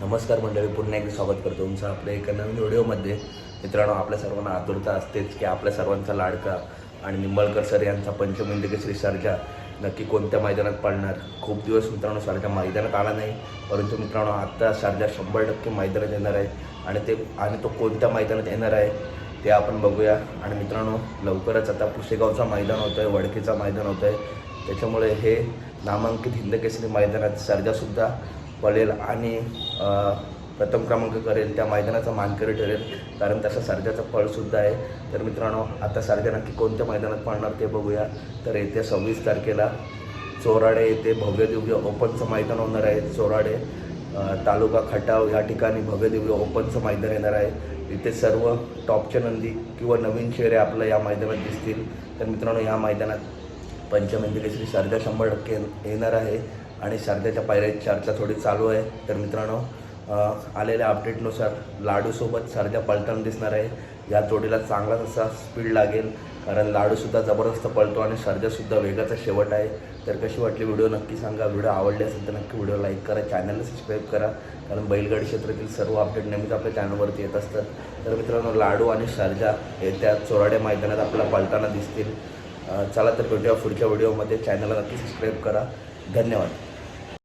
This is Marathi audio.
नमस्कार मंडळी पुन्हा एकदा स्वागत करतो तुमचं आपल्या एका नवीन व्हिडिओमध्ये. मित्रांनो आपल्या सर्वांना आतुरता असतेच की आपल्या सर्वांचा लाडका आणि निंबळकर सर यांचा पंचमिंद केसरी सारख्या नक्की कोणत्या मैदानात पडणार खूप दिवस मित्रांनो सर्जा मैदानात आला नाही परंतु मित्रांनो आत्ता सर्जा शंभर टक्के मैदानात येणार आहे आणि ते आणि तो कोणत्या मैदानात येणार आहे ते आपण बघूया. आणि मित्रांनो लवकरच आता पुसेगावचा मैदान होतं आहे वडकीचा मैदान होतं आहे त्याच्यामुळे हे नामांकित हिंदकेसरी मैदानात सर्जासुद्धा पळेल आणि प्रथम क्रमांक करेल त्या मैदानाचा मानकरी ठरेल. कारण तसा सर्जाचा फळसुद्धा आहे. तर मित्रांनो आता सर्जा नक्की कोणत्या मैदानात पळणार ते बघूया. तर येत्या सव्वीस तारखेला चोराडे येथे भव्यदिव्य ओपनचं मैदान होणार आहे. चोराडे तालुका खटाव या ठिकाणी भव्यदिव्य ओपनचं मैदान येणार आहे. इथे सर्व टॉपच्या नंदी किंवा नवीन चेहरे आपल्या या मैदानात दिसतील. तर मित्रांनो या मैदानात पंचमेंदी केसरी सर्जा शंभर टक्के येणार आहे. आणि सर्जाच्या पायऱ्याची चर्चा थोडी चालू आहे. तर मित्रांनो आलेल्या अपडेटनुसार लाडूसोबत शारदा पलटण दिसणार आहे. या जोडीला चांगलाच असा स्पीड लागेल कारण लाडूसुद्धा जबरदस्त पळतो आणि सर्जासुद्धा वेगाचा शेवट आहे. तर कशी वाटली व्हिडिओ नक्की सांगा. व्हिडिओ आवडले असेल तर नक्की व्हिडिओ लाईक करा. चॅनलला सबस्क्राईब करा कारण बैलगाडी क्षेत्रातील सर्व अपडेट नेहमीच आपल्या चॅनलवरती येत असतात. तर मित्रांनो लाडू आणि सर्जा येत्या चोराड्या मैदानात आपल्याला पळताना दिसतील. चला तर भेटूया पुढच्या व्हिडिओमध्ये चॅनलला नक्की सबस्क्राईब करा. धन्यवाद.